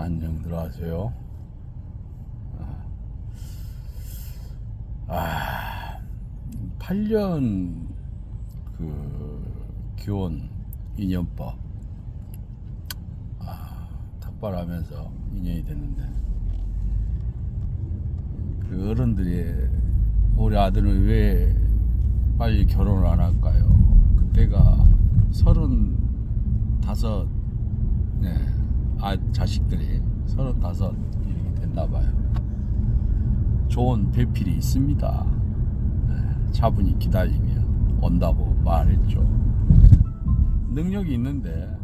안녕 들어가세요. 아, 8년 그 기원 2년법 아, 탁발하면서 2년이 됐는데 그 어른들이 우리 아들은 왜 빨리 결혼을 안 할까요? 그때가 서른 다섯 네, 아 자식들이 서른 다섯 이렇게 됐나 봐요. 좋은 배필이 있습니다. 네, 차분히 기다리면 온다고 말했죠. 능력이 있는데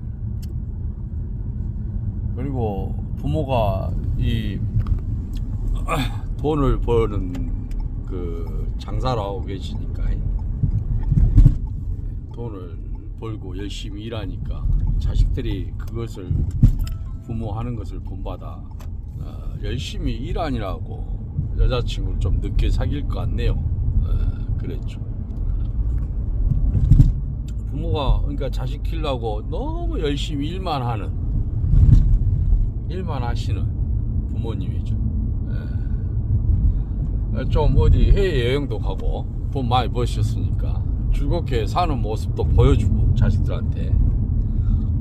그리고 부모가 이 돈을 버는 그 장사를 하고 계시니까 돈을 벌고 열심히 일하니까 자식들이 그것을 부모 하는 것을 본받아 어, 열심히 일하니라고 여자친구를 좀 늦게 사귈 것 같네요. 어, 그랬죠. 부모가 그러니까 자식 키려고 너무 열심히 일만 하는 일만 하시는 부모님이죠. 예. 좀 어디 해외 여행도 가고 돈 많이 버셨으니까 즐겁게 사는 모습도 보여주고 자식들한테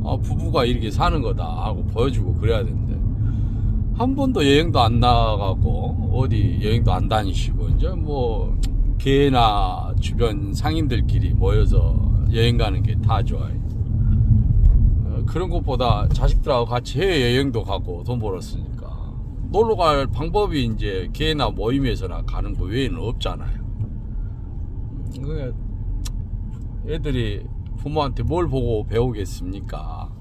아, 부부가 이렇게 사는 거다 하고 보여주고 그래야 되는데 한 번도 여행도 안 나가고 어디 여행도 안 다니시고 이제 뭐 개나 주변 상인들끼리 모여서 여행 가는 게 다 좋아요. 어, 그런 것보다 자식들하고 같이 해외 여행도 가고 돈 벌었으니까 놀러 갈 방법이 이제 개나 모임에서나 가는 거 외에는 없잖아요. 그러니까 애들이 부모한테 뭘 보고 배우겠습니까?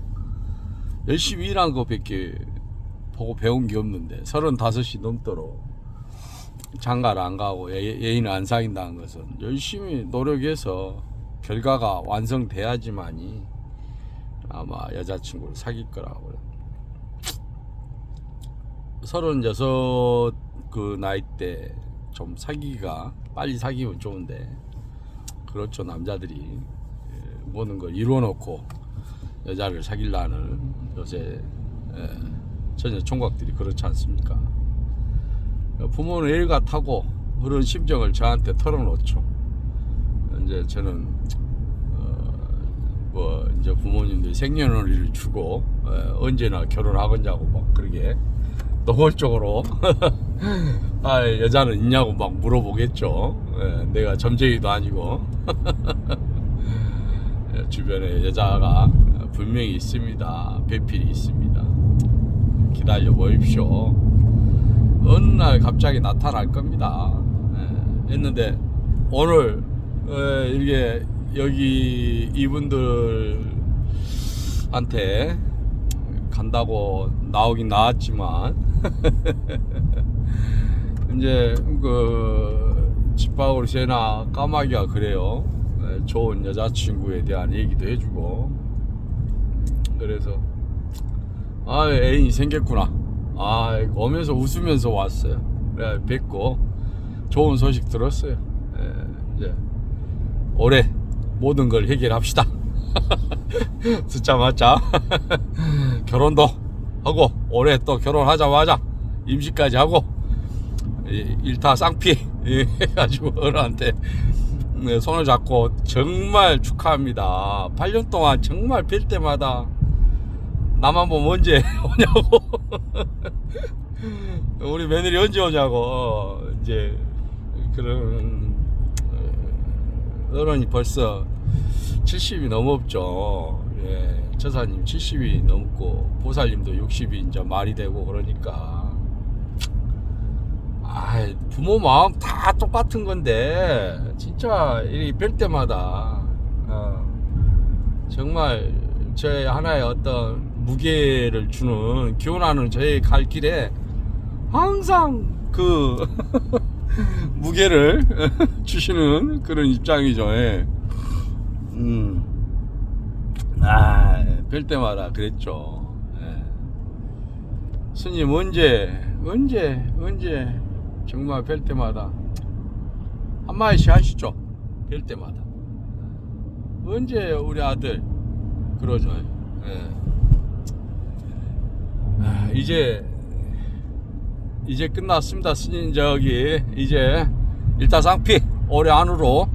열심히 일한 것밖에 보고 배운 게 없는데 서른다섯이 넘도록 장가를 안 가고 애, 애인을 안 사귄다는 것은 열심히 노력해서 결과가 완성돼야지만이 아마 여자친구를 사귈 거라고 서른여섯 그 나이 때 좀 사귀기가 빨리 사귀면 좋은데 그렇죠 남자들이 예, 모든 걸 이루어놓고 여자를 사귀려는 요새 예, 전혀 총각들이 그렇지 않습니까? 부모는 일가 타고 그런 심정을 저한테 털어놓죠. 이제 저는 어, 뭐 이제 부모님들 생년월일을 주고 예, 언제나 결혼하겠냐고 막 그러게 노골적으로 아 여자는 있냐고 막 물어보겠죠. 예, 내가 점쟁이도 아니고 예, 주변에 여자가 분명히 있습니다. 배필이 있습니다. 기다려 보십시오. 어느 날 갑자기 나타날 겁니다. 예, 했는데 오늘 어, 이게 여기 이분들한테 간다고 나오긴 나왔지만 이제 그 집밥으로 새나 까마귀가 그래요. 예, 좋은 여자친구에 대한 얘기도 해주고 그래서 아 애인이 생겼구나. 아 오면서 웃으면서 왔어요. 그래 뵙고 좋은 소식 들었어요. 예, 이제 올해 모든 걸 해결합시다. 숫자 맞자. 결혼도 하고 올해 또 결혼하자마자 임시까지 하고 이- 일타 쌍피 예, 해가지고 어른한테 네, 손을 잡고 정말 축하합니다. 8년 동안 정말 뵐 때마다 나만 보면 언제 오냐고 우리 며느리 언제 오냐고 어, 이제 그런 어, 어른이 벌써 70이 넘었죠. 예, 처사님 70이 넘고 보살님도 60이 이제 말이 되고 그러니까 아 부모 마음 다 똑같은 건데 진짜 이뵐 때마다 어, 정말 제 하나의 어떤 무게를 주는 기원하는 저의 갈 길에 항상 그 무게를 주시는 그런 입장이죠. 예. 음. 아, 뵐 때마다 그랬죠. 예. 스님 언제, 언제, 언제 정말 뵐 때마다 한 마디씩 하시죠. 뵐 때마다. 언제 우리 아들 그러죠. 예. 아, 이제 이제 끝났습니다. 스님 저기 이제 일타상피 올해 안으로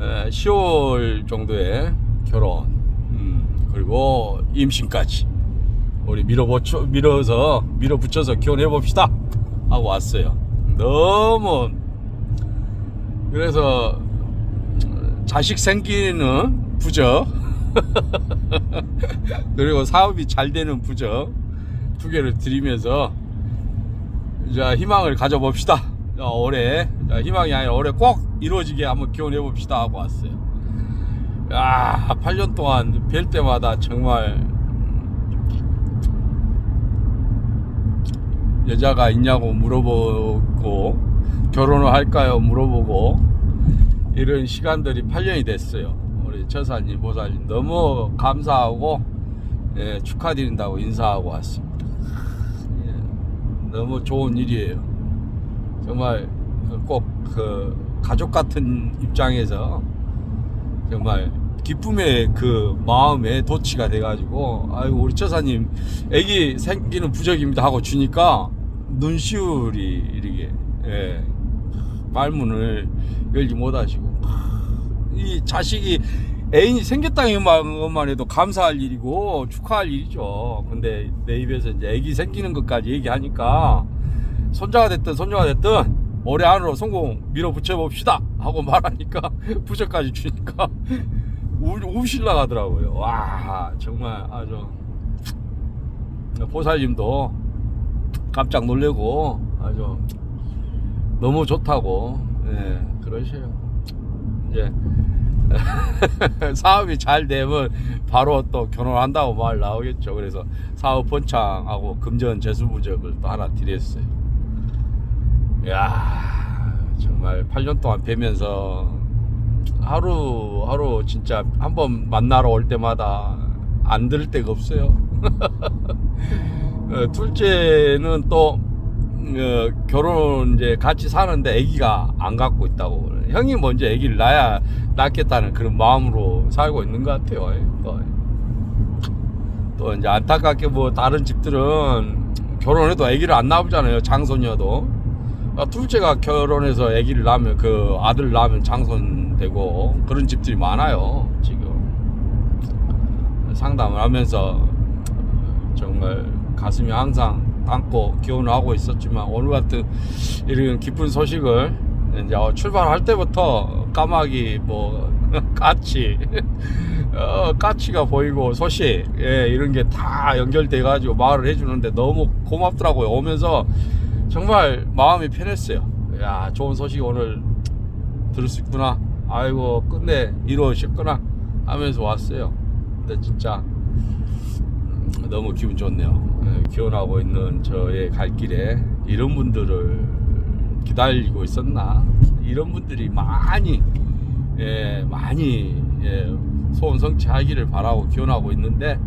에, 10월 정도에 결혼 음, 그리고 임신까지 우리 밀어붙여 밀어서 밀어붙여서 결혼해 봅시다 하고 왔어요. 너무 그래서 자식 생기는 부적 그리고 사업이 잘 되는 부적 두 개를 드리면서 자 희망을 가져봅시다. 자, 올해 자, 희망이 아니라 올해 꼭 이루어지게 한번 기원해 봅시다 하고 왔어요. 야, 8년 동안 뵐 때마다 정말 여자가 있냐고 물어보고 결혼을 할까요 물어보고 이런 시간들이 8년이 됐어요. 우리 처사님, 보살님 너무 감사하고 예, 축하드린다고 인사하고 왔습니다. 예, 너무 좋은 일이에요. 정말 꼭 그 가족 같은 입장에서 정말 기쁨의 그 마음에 도취가 돼가지고 아이고 우리 처사님 애기 생기는 부적입니다 하고 주니까 눈시울이 이렇게 예, 말문을 열지 못하시고 이 자식이 애인이 생겼다는 것만 해도 감사할 일이고 축하할 일이죠. 근데 내 입에서 이제 애기 생기는 것까지 얘기하니까 손자가 됐든 손녀가 됐든 올해 안으로 성공 밀어붙여 봅시다 하고 말하니까 부적까지 주니까 우, 우실라 가더라고요. 와 정말 아주 보살님도 깜짝 놀래고 아주 너무 좋다고 예, 그러셔요. 이제 사업이 잘 되면 바로 또 결혼한다고 말 나오겠죠. 그래서 사업 번창하고 금전 재수 부적을 또 하나 드렸어요. 야 정말 8년 동안 뵈면서 하루 하루 진짜 한 번 만나러 올 때마다 안 들을 데가 없어요. 어, 둘째는 또 어, 결혼 이제 같이 사는데 아기가 안 갖고 있다고 형이 먼저 아기를 낳아야 낳겠다는 그런 마음으로 살고 있는 것 같아요. 또, 또 이제 안타깝게 뭐 다른 집들은 결혼해도 아기를 안 낳잖아요. 장손이어도 아, 둘째가 결혼해서 아기를 낳으면 그 아들 낳으면 장손 되고 그런 집들이 많아요. 지금 상담을 하면서 정말 가슴이 항상 담고 기원을 하고 있었지만 오늘 같은 이런 기쁜 소식을 이제 어, 출발할 때부터 까마귀 뭐 까치 어, 까치가 보이고 소식 예, 이런 게 다 연결돼 가지고 말을 해주는데 너무 고맙더라고요. 오면서 정말 마음이 편했어요. 야 좋은 소식 오늘 들을 수 있구나. 아이고 끝내 이루어졌구나 하면서 왔어요. 근데 진짜 너무 기분 좋네요. 예, 기원하고 있는 저의 갈 길에 이런 분들을 기다리고 있었나? 이런 분들이 많이 예, 많이 예, 소원 성취하기를 바라고 기원하고 있는데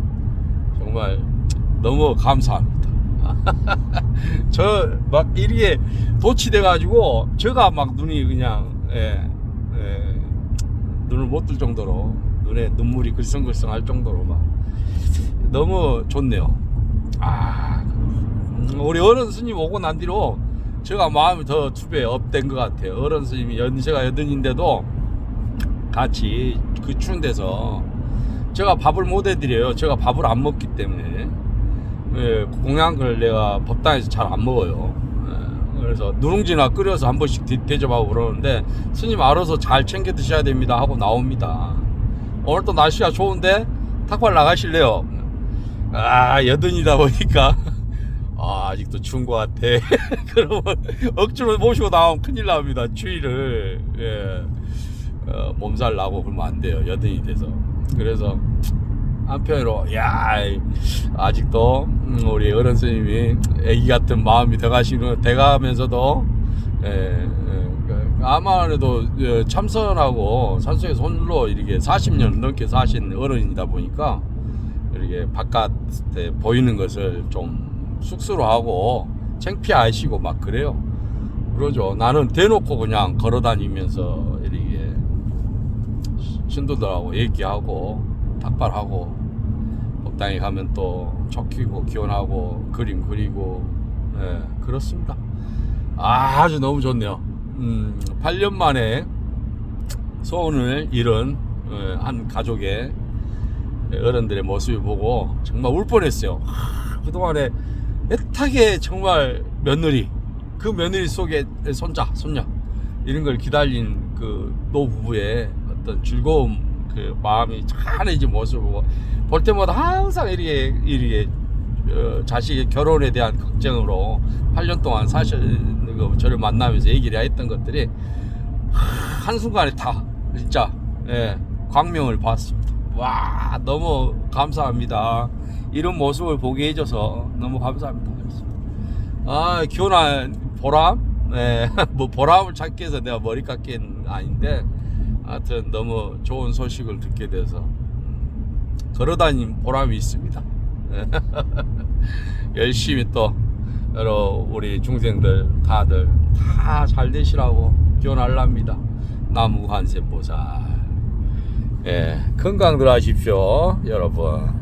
정말 너무 감사합니다. 저 막 이렇게 도취돼 가지고 제가 막 눈이 그냥 예, 예, 눈을 못 뜰 정도로 눈에 눈물이 글썽글썽할 정도로 막 너무 좋네요. 아, 우리 어른 스님 오고 난 뒤로 제가 마음이 더 두 배 업된 것 같아요. 어른 스님이 연세가 여든인데도 같이 그 추운 데서 제가 밥을 못 해드려요. 제가 밥을 안 먹기 때문에 예, 공양을 내가 법당에서 잘 안 먹어요. 예, 그래서 누룽지나 끓여서 한 번씩 대- 대접하고 그러는데 스님 알아서 잘 챙겨 드셔야 됩니다 하고 나옵니다. 오늘 또 날씨가 좋은데 탁발 나가실래요? 아 여든이다 보니까 아, 아직도 추운 것 같아. 그러면 억지로 모시고 나오면 큰일 납니다. 추위를 예, 어, 몸살 나고 그러면 안 돼요. 여든이 돼서. 그래서 한편으로 야 아직도 음, 우리 어른 스님이 애기 같은 마음이 돼가시는 돼가면서도 예, 예, 그, 아마도 예, 참선하고 산속에 손로 이렇게 40년 넘게 사신 어른이다 보니까 이렇게 바깥에 보이는 것을 좀 쑥스러워하고 창피하시고 막 그래요. 그러죠. 나는 대놓고 그냥 걸어 다니면서 이렇게 신도들하고 얘기하고 닭발하고 땅에 가면 또 척키고 기원하고 그림 그리고 예, 그렇습니다. 아주 너무 좋네요. 음, 8년 만에 소원을 이룬 어, 한 가족의 어른들의 모습을 보고 정말 울 뻔했어요. 하, 그동안에 애타게 정말 며느리 그 며느리 속에 손자 손녀 이런 걸 기다린 그 노부부의 어떤 즐거움 그 마음이 찬해진 모습을 보고 볼 때마다 항상 이렇게 이렇게 어, 자식의 결혼에 대한 걱정으로 8년 동안 사실 그 저를 만나면서 얘기를 했던 것들이 하, 한순간에 다 진짜 예, 광명을 봤습니다. 와 너무 감사합니다. 이런 모습을 보게 해줘서 너무 감사합니다. 아 기원한 보람, 네, 뭐 보람을 찾기 위해서 내가 머리 깎인 아닌데, 하여튼 너무 좋은 소식을 듣게 돼서 음, 걸어다닌 보람이 있습니다. 열심히 또 여러 우리 중생들 다들 다 잘 되시라고 기원할랍니다. 나무 관세 보살. 예, 건강들 하십시오, 여러분.